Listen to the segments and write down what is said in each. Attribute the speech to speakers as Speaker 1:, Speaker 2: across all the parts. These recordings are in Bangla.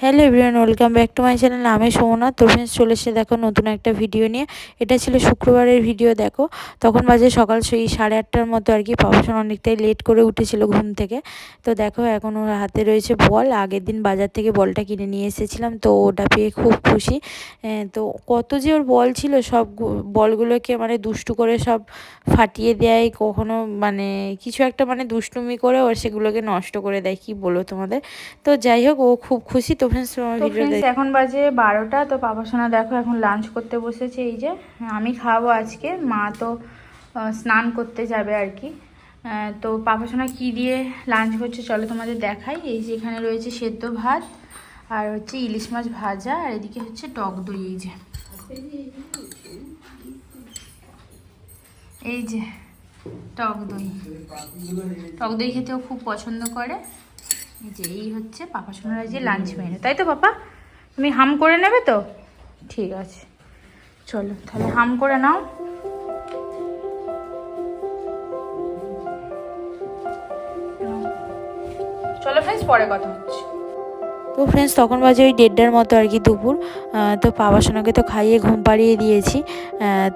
Speaker 1: Hello everyone welcome back to my channel আমি সোমনাথ তো ফ্রেন্ডস চলে এসে দেখো নতুন একটা ভিডিও নিয়ে। এটা ছিল শুক্রবারের ভিডিও দেখো। তখন বাজে সকাল সেই সাড়ে আটটার মতো আর কি। পাবসন অনেকটাই লেট করে উঠেছিল ঘুম থেকে। তো দেখো, এখন ওর হাতে রয়েছে বল। আগের দিন বাজার থেকে বলটা কিনে নিয়ে এসেছিলাম, তো ওটা পেয়ে খুব খুশি। তো কত যে ওর বল ছিল, সব বলগুলোকে মানে দুষ্টু করে সব ফাটিয়ে দেয়। কখনো মানে কিছু একটা মানে দুষ্টুমি করে ওর সেগুলোকে নষ্ট করে দেয়। কি বলো তোমাদের? তো যাই হোক, ও খুব খুশি। তো ফ্রেন্ডস ভিডিও এখন বাজে বারোটা তো পাপা সোনা দেখো এখন লাঞ্চ করতে বসেছে এই যে আমি খাব আজকে মা তো স্নান করতে যাবে আর কি। তো পাপা সোনা কী দিয়ে লাঞ্চ করছে চলো তোমাদের দেখাই। এই যে এখানে রয়েছে সেদ্ধ ভাত আর হচ্ছে ইলিশ মাছ ভাজা আর এদিকে হচ্ছে টক দই এই যে। এই যে টক দই। টক দই খেতেও খুব পছন্দ করে। যে, এই হচ্ছে পাপা সোনার যে লাঞ্চ মেনু তাই তো, পাপা? তুমি হাম করে নেবে তো? ঠিক আছে। চলো, তাহলে হাম করে নাও। চলো ফ্রেন্ডস পরে কথা হচ্ছে। তো ফ্রেন্ডস তখন বাজে ওই দেড়টার মতো আর কি দুপুর। তো পাওয়ার সোনাকে তো খাইয়ে ঘুম পাড়িয়ে দিয়েছি।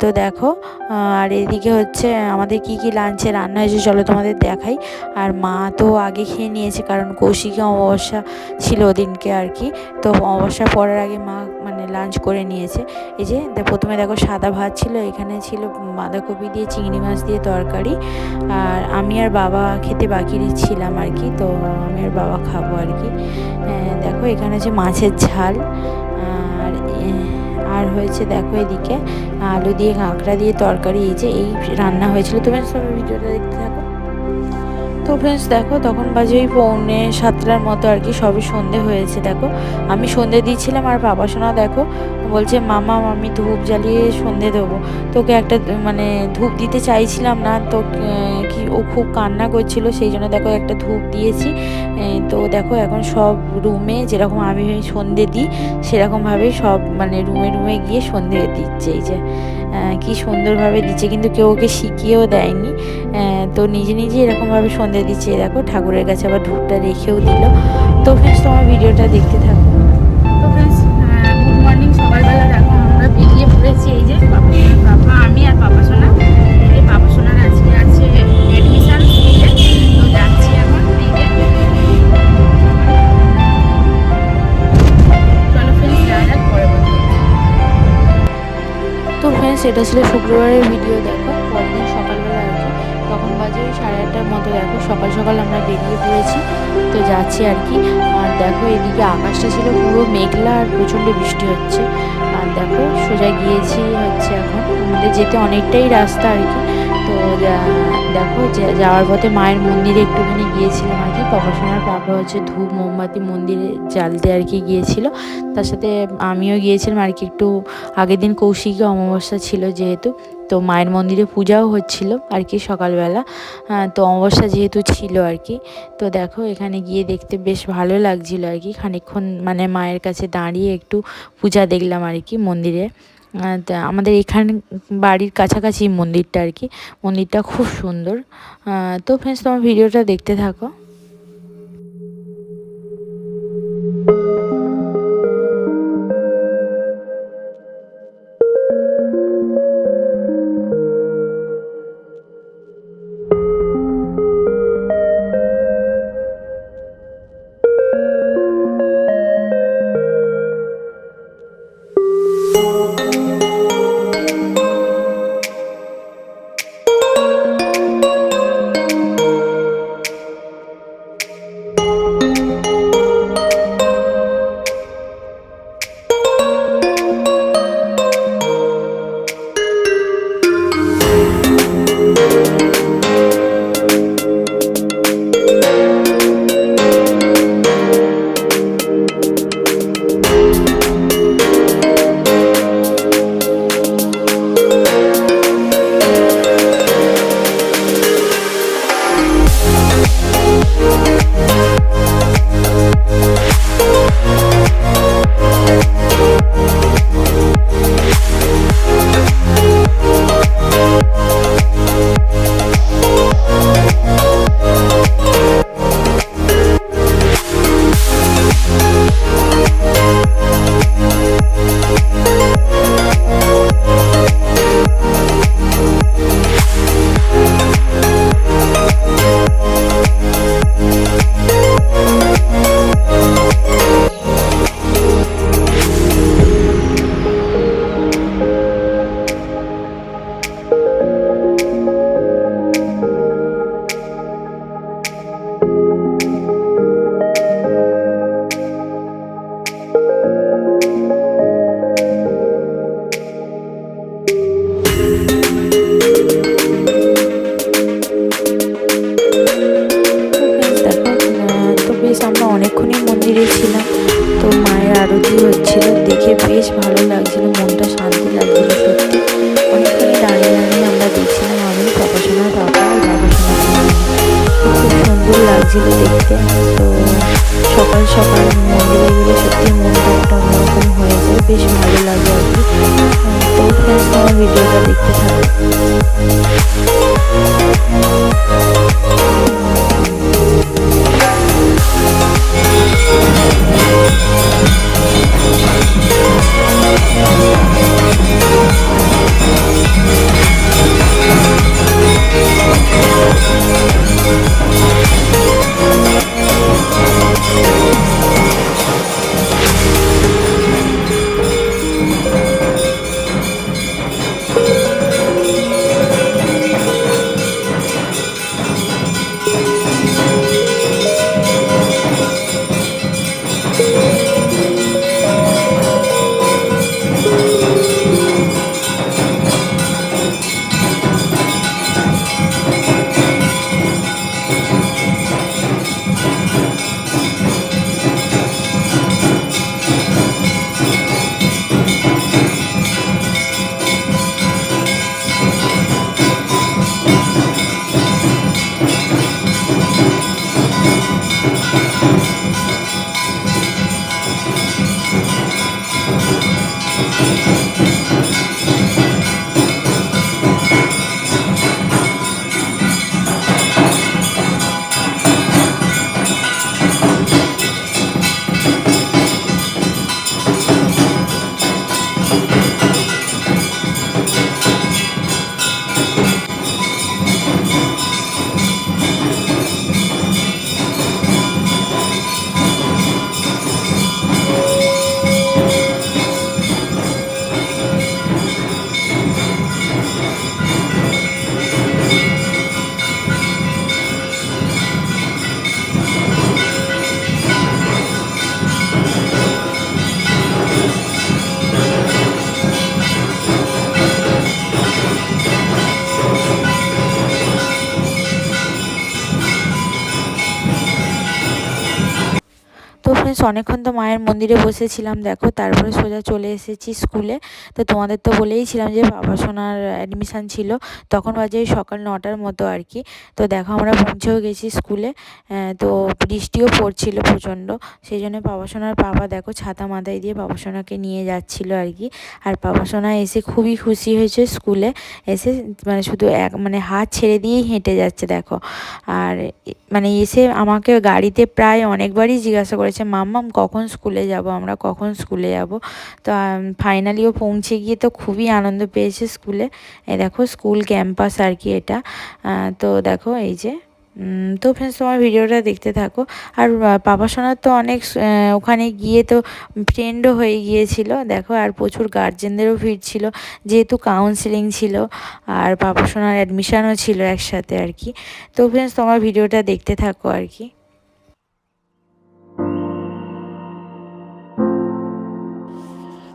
Speaker 1: তো দেখো আর এদিকে হচ্ছে, আমাদের কি কি লাঞ্চে রান্না হয়েছে চলো তোমাদের দেখাই। আর মা তো আগে খেয়ে নিয়েছে, কারণ কৌশিকে অমাবস্যা ছিল ওদিনকে আর কি। তো অমাবস্যা পড়ার আগে মা মানে লাঞ্চ করে নিয়েছে। এই যে প্রথমে দেখো সাদা ভাত ছিল, এখানে ছিল বাঁধাকপি দিয়ে, চিংড়ি মাছ দিয়ে তরকারি। আর আমি আর বাবা খেতে বাকি ছিলাম আর কি, তো আমি আর বাবা খাব আর কি। দেখো এখানে হচ্ছে মাছের ঝাল, আর আর হয়েছে দেখো এদিকে আলু দিয়ে কাঁকড়া দিয়ে তরকারি, এই যে এই রান্না হয়েছিল। তুমি সব ভিডিওটা দেখতে থাকো। তো ফ্রেন্ডস দেখো তখন বাজে ওই পৌনে সাতটার মতো আর কি, সবই সন্ধে হয়েছে, দেখো। আমি সন্ধে দিয়েছিলাম আর বাবা সোনা, দেখো বলছে, মামা, আমি ধূপ জ্বালিয়ে সন্ধে দেবো। তোকে একটা মানে ধূপ দিতে চাইছিলাম না, তো কি ও খুব কান্না করছিল, সেই জন্য দেখো একটা ধূপ দিয়েছি। তো দেখো এখন সব রুমে যেরকম আমি সন্ধে দিই, সেরকমভাবে সব মানে রুমে রুমে গিয়ে সন্ধে দিচ্ছে এই যে। কি সুন্দরভাবে দিচ্ছে, কিন্তু কেউ ওকে শিখিয়েও দেয়নি। তো নিজে নিজে এরকমভাবে সন্ধে দিচ্ছে। দেখো ঠাকুরের কাছে আবার ধূপটা রেখেও দিল। তো ফ্রেন্ডস তোমার ভিডিওটা দেখতে থাকো। পড়েছি এই যে পাপা আমি আর পাপা সোনা। এই পাপা সোনার আজকে আছে অ্যাডমিশন তো যাচ্ছি এখন, এই যে। তো ফ্রেন্ডস এটা ছিল শুক্রবারের ভিডিও দেখো। মতো দেখো, সকাল সকাল আমরা বেরিয়ে পড়েছি। তো যাচ্ছি আর কি। আর দেখো, এদিকে আকাশটা ছিল পুরো মেঘলা আর প্রচণ্ড বৃষ্টি হচ্ছে। আর দেখো, সোজা গিয়েছি হচ্ছে এখন। আমাদের যেতে অনেকটাই রাস্তা আর কি। তো দেখো যাওয়ার পথে মায়ের মন্দিরে একটুখানি গিয়েছিলাম আর কি। পড়াশোনার পাপা হচ্ছে ধূপ মোমবাতি মন্দিরে জ্বালতে আর কি গিয়েছিল। তার সাথে আমিও গিয়েছিলাম আর কি, একটু আগের দিন কৌশিকী অমাবস্যা ছিল যেহেতু। তো মায়ের মন্দিরে পূজাও হচ্ছিল আর কি সকালবেলা। তো অমাবস্যা যেহেতু ছিল আর কি, তো দেখো এখানে গিয়ে দেখতে বেশ ভালো লাগছিল আর কি। খানিক্ষণ মানে মায়ের কাছে দাঁড়িয়ে একটু পূজা দেখলাম আর কি মন্দিরে। আমাদের এখান বাড়ির কাছাকাছি মন্দিরটা আর কি। মন্দিরটা খুব সুন্দর। তো ফ্রেন্ডস তোমার ভিডিওটা দেখতে থাকো। ভিডিওটা দেখতে Thank you. অনেকক্ষণ তো মায়ের মন্দিরে বসেছিলাম, দেখো, তারপরে সোজা চলে এসেছি স্কুলে। তো তোমাদের তো বলেইছিলাম যে বাবা সোনার অ্যাডমিশান ছিল, তখন বাজে সকাল নটার মতো আর কি। তো দেখো, আমরা পৌঁছেও গেছি স্কুলে তো বৃষ্টিও পড়ছিল প্রচণ্ড সেই জন্য বাবা সোনার বাবা দেখো, ছাতা মাথায় দিয়ে বাবা সোনাকে নিয়ে যাচ্ছিল আর কি। আর বাবা সোনা এসে খুবই খুশি হয়েছে স্কুলে, এসে মানে শুধু এক মানে হাত ছেড়ে দিয়েই হেঁটে যাচ্ছে, দেখো। আর মানে এসে আমাকে গাড়িতে প্রায় অনেকবারই জিজ্ঞাসা করেছে মাম্মাম, কখন স্কুলে যাব, আমরা কখন স্কুলে যাব? তো ফাইনালিও পৌঁছে গিয়ে তো খুবই আনন্দ পেয়েছে স্কুলে। এই দেখো, স্কুল ক্যাম্পাস আর কি এটা। তো দেখো, এই যে তো ফ্রেন্ডস তোমার ভিডিওটা দেখতে থাকো। আর পাপা সোনার তো অনেক ওখানে গিয়ে তো ফ্রেন্ডও হয়ে গিয়েছিল। দেখো, আর প্রচুর গার্জেনদেরও ভিড় ছিল। যেহেতু কাউন্সিলিং ছিল, আর পাপা সোনার অ্যাডমিশানও ছিল একসাথে আর কি। তো ফ্রেন্ডস তোমার ভিডিওটা দেখতে থাকো আর কি।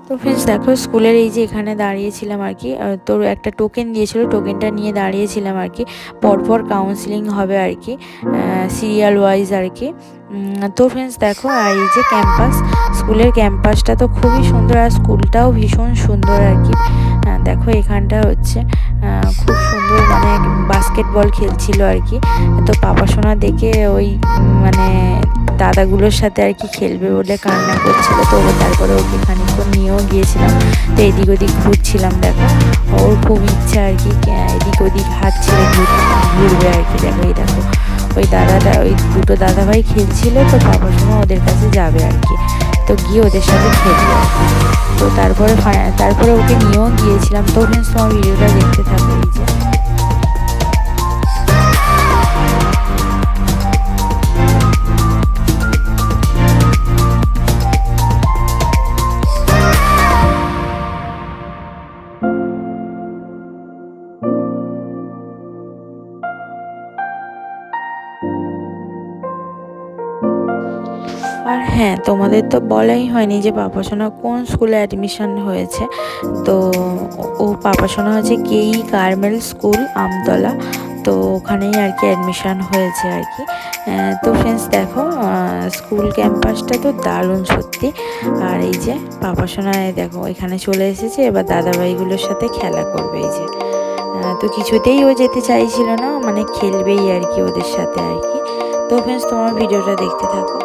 Speaker 1: তো ফ্রেন্ডস দেখো স্কুলের এই যে এখানে দাঁড়িয়েছিলাম আর কি তোর একটা টোকেন দিয়েছিল টোকেনটা নিয়ে দাঁড়িয়েছিলাম আর কি। পরপর কাউন্সিলিং হবে আর কি সিরিয়াল ওয়াইজ আর কি। তো ফ্রেন্ডস দেখো, আর এই যে ক্যাম্পাস স্কুলের ক্যাম্পাসটা তো খুবই সুন্দর আর স্কুলটাও ভীষণ সুন্দর আর কি। দেখো এখানটা হচ্ছে খুব সুন্দর মানে বাস্কেটবল খেলছিল আর কি। তো পাপা সোনা দেখে ওই মানে দাদাগুলোর সাথে আর কি খেলবে বলে কান্না করছিল তো তারপরে ওকে খানিক্ষণ নিয়েও গিয়েছিলাম। তো এদিক ওদিক ঘুরছিলাম, দেখো। ওর খুব ইচ্ছা আর কি এদিক ওদিক হাত ছেড়ে ঘুরবে আর কি। দেখো, এই দেখো, ওই দাদাটা, ওই দুটো দাদাভাই খেলছিল তো বাবার সময় ওদের কাছে যাবে আর কি। তো গিয়ে ওদের সাথে খেলবে। তো তারপরে তারপরে ওকে নিয়েও গিয়েছিলাম। তো ফ্রেন্ডস তোমার ভিডিওটা দেখতে থাকো, এই যে। তোমাদের তো বলাই হয়নি যে পাপাসোনা কোন স্কুলে অ্যাডমিশন হয়েছে। তো ও পাপাসোনা হচ্ছে কেই কার্মেল স্কুল, আমতলা। তো ওখানেই আর কি অ্যাডমিশান হয়েছে আর কি। তো ফ্রেন্ডস দেখো স্কুল ক্যাম্পাসটা তো দারুণ সত্যি। আর এই যে পাপা সোনায় দেখো, এখানে চলে এসেছে, এবার দাদাভাইগুলোর সাথে খেলা করবে এই যে। তো কিছুতেই ও যেতে চাইছিল না মানে খেলবেই আর কি ওদের সাথে আর কি। তো ফ্রেন্ডস তোমার ভিডিওটা দেখতে থাকো।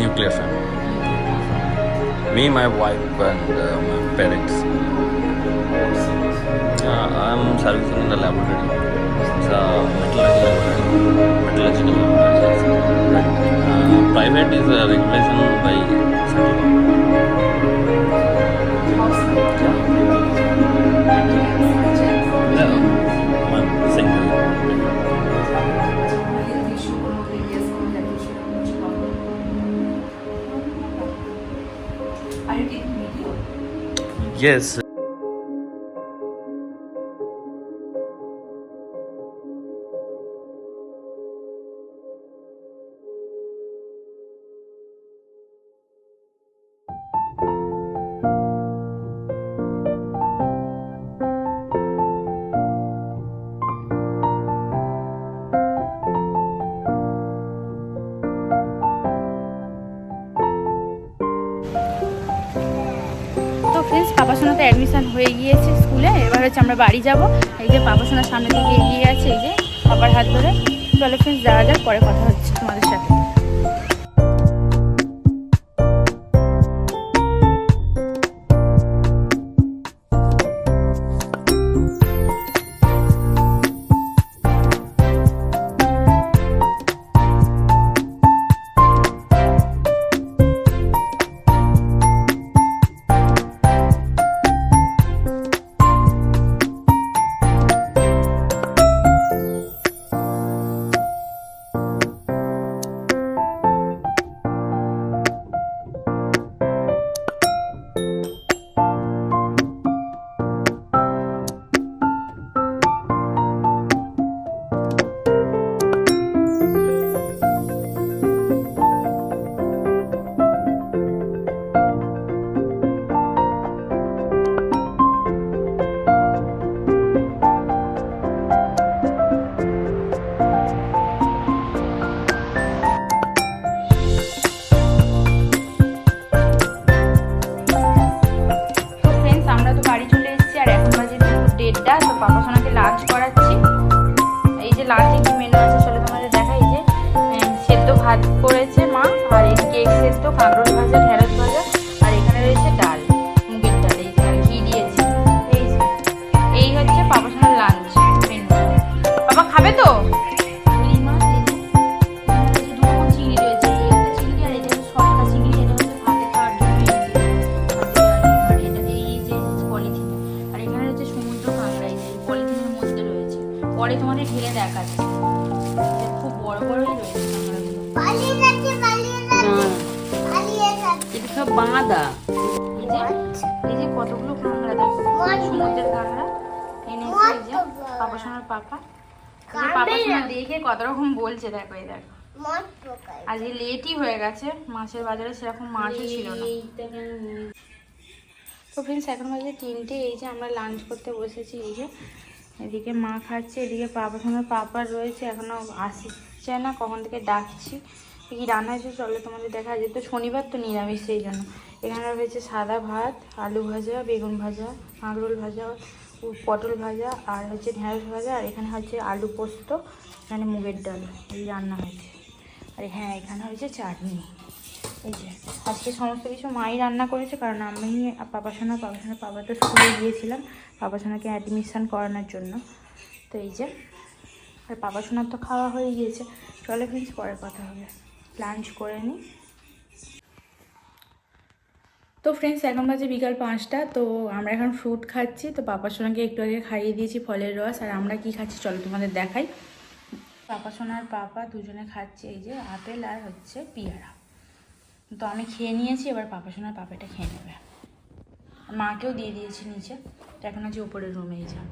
Speaker 2: Nuclear family. Me, my wife, and uh, my parents. Uh, I'm servicing in the laboratory. It's a metallurgical metallurgical laboratory. Uh, private is a regulation by central Yes.
Speaker 3: স্কুলে হচ্ছে আমরা বাড়ি যাব। এই যে পাপাসোনার সামনে দিকে এগিয়ে আছে এই যে বাবার হাত ধরে। চলো ফ্রেন্ডস যাওয়া যাক, পরে কথা হচ্ছে তোমাদের সাথে। লাঞ্চে কি মেনু আছে চলো তোমাদের দেখাই যে সেদ্ধ ভাত করেছে মা, আর কেক সেদ্ধ, কাঁকরোল ভাজা
Speaker 4: সব বাঁধা।
Speaker 3: এই যে কতগুলো কাঁকড়া দেখো সমুদ্রের কাঁকড়া এনেছে এই যে পাপা সোনার পাপা। পাপা সোনা দেখে কত রকম বলছে দেখো এই দেখো। আজকে লেটই হয়ে গেছে মাছের বাজারে সেরকম মাছও ছিল না। তো ফ্রেন্ডস এখন বাজে তিনটে এই যে আমরা লাঞ্চ করতে বসেছি এই যে। এদিকে মা খাচ্ছে এদিকে পাপা সোনার পাপা রয়েছে এখনও আসছে না কখন থেকে ডাকছি। কি রান্না হয়েছে চলো তোমাদের দেখা যেত, শনিবার তো নিরামিষ সেই জন্য। এখানে রয়েছে সাদা ভাত, আলু ভাজা, বেগুন ভাজা কাঁকরোল ভাজা পটল ভাজা, আর হচ্ছে ঢেঁড়স ভাজা, আর এখানে হচ্ছে আলু পোস্ত, এখানে মুগের ডাল, এই রান্না হয়েছে। আর হ্যাঁ এখানে হয়েছে চাটনি। এই যে, আজকে সমস্ত কিছু মাই রান্না করেছে, কারণ আমি পাপা সোনা পাপা তো স্কুলে গিয়েছিলাম পাপা সোনাকে অ্যাডমিশন করানোর জন্য। তো এই যে, আর পাপা সোনার তো খাওয়া হয়ে গিয়েছে। চলে ফ্রেন্ডস পরে কথা হবে। লাঞ্চ করে নিই তো ফ্রেন্ডস এখন বাজে বিকাল পাঁচটা, তো আমরা এখন ফ্রুট খাচ্ছি। তো পাপা সোনাকে একটু আগে খাইয়ে দিয়েছি ফলের রস। আর আমরা কি খাচ্ছি চলো তোমাদের দেখাই। পাপা সোনার পাপা দুজনে খাচ্ছে এই যে আপেল আর হচ্ছে পিয়ারা। তো আমি খেয়ে নিয়েছি, এবার পাপা সোনার পাপাটা খেয়ে নেবে। মাকেও দিয়ে দিয়েছি নিচে। তো এখন আছে উপরের রুমে এই যা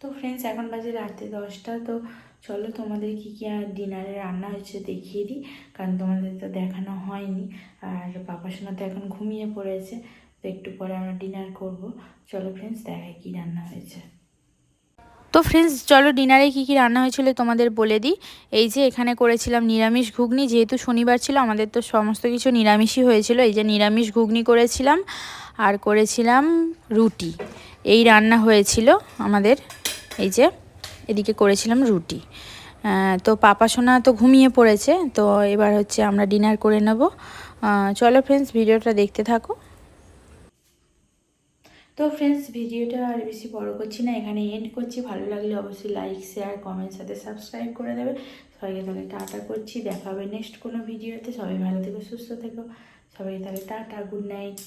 Speaker 3: তো ফ্রেন্ডস এখন বাজে রাতে দশটা, তো চলো তোমাদের কী কী আর ডিনারে রান্না হয়েছে দেখিয়ে দিই, কারণ তোমাদের তো দেখানো হয়নি। আর পাপা সোনা তো এখন ঘুমিয়ে পড়েছে, তো একটু পরে আমরা ডিনার করব। চলো ফ্রেন্ডস দেখাই কী রান্না হয়েছে। তো ফ্রেন্ডস চলো ডিনারে কী কী রান্না হয়েছিল তোমাদের বলে দিই। এই যে এখানে করেছিলাম নিরামিষ ঘুগনি, যেহেতু শনিবার ছিল, আমাদের তো সমস্ত কিছু নিরামিষই হয়েছিল। এই যে নিরামিষ ঘুগনি করেছিলাম, আর করেছিলাম রুটি। এই রান্না হয়েছিল আমাদের এই যে, এদিকে করেছিলাম রুটি। তো পাপা সোনা তো ঘুমিয়ে পড়েছে, তো এবার হচ্ছে আমরা ডিনার করে নেব। চলো ফ্রেন্ডস ভিডিওটা দেখতে থাকো। তো ফ্রেন্ডস ভিডিওটা আর বেশি বড় করছি না এখানে এন্ড করছি। ভালো লাগলে অবশ্যই লাইক শেয়ার কমেন্ট সাথে সাবস্ক্রাইব করে দেবে। সবাইকে তাহলে টাটা করছি, দেখা হবে নেক্সট কোনো ভিডিওতে সবাই ভালো থেকো, সুস্থ থেকো। সবাই তাহলে টাটা গুড নাইট